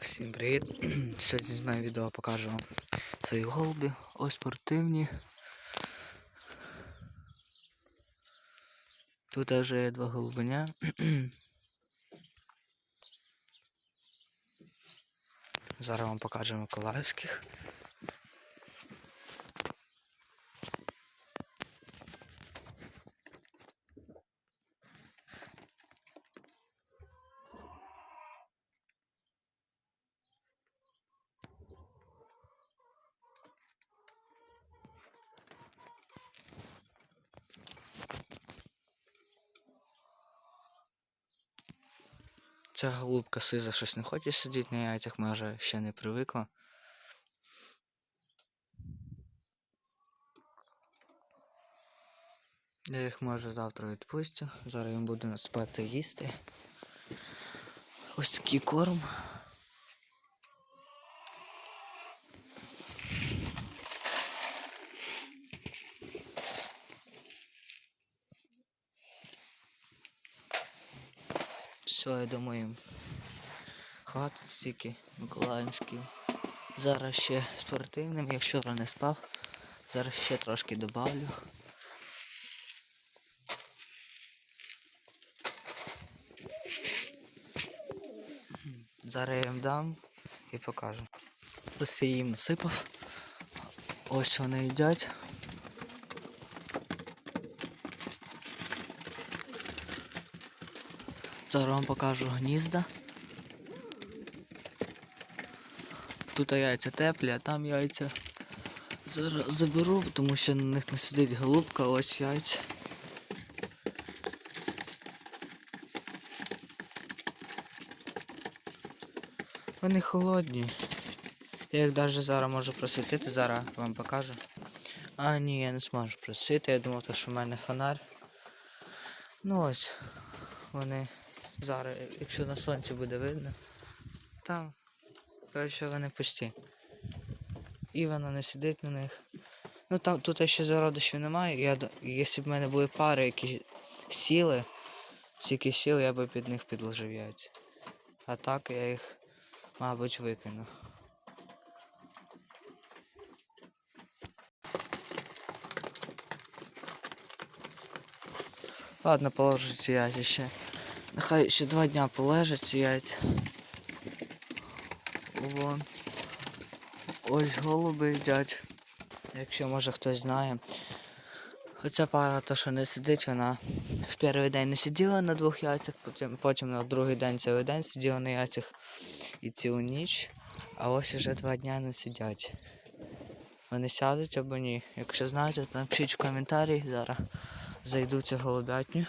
Всім привіт! Сьогодні з моє відео покажу вам свої голуби. Ось спортивні. Тут вже є два голубеня. Зараз вам покажу Миколаївських. Ця голубка сиза щось не хоче сидіти на яйцях, може ще не привикла. Я їх може завтра відпустю. Зараз їм буду спати їсти. Ось такий корм. Все, я думаю, хватить стільки Миколаївський. Зараз ще спортивним, я вчора не спав. Зараз ще трошки добавлю. Зараз я їм дам і покажу. Ось я їм насипав. Ось вони їдять. Зараз вам покажу гнізда. Тут яйця теплі, а там яйця зараз заберу, тому що на них не сидить голубка, ось яйця. Вони холодні. Я їх навіть зараз можу просвітити, зараз вам покажу. А, ні, я не зможу просвітити, я думав, що в мене фонарь. Ну ось, вони зараз, якщо на сонці буде видно, там, коротше, вони пусті. І вона не сидить на них. Ну там тут ще зародишів немає. Я, якщо б в мене були пари, які сіли, стільки сіл, я би під них підложив яйця. А так я їх, мабуть, викину. Ладно, положу ці яйця ще. Нехай ще два дня полежать ці яйця. Вон. Ось голуби їдять. Якщо може хтось знає. Оця пара, то що не сидить, вона в перший день не сиділа на двох яйцях, потім, потім на другий день цілий день сиділа на яйцях і цілу ніч. А ось вже два дня не сидять. Вони сядуть або ні. Якщо знаєте, то напишіть в коментарі, зараз зайду цю голубятню.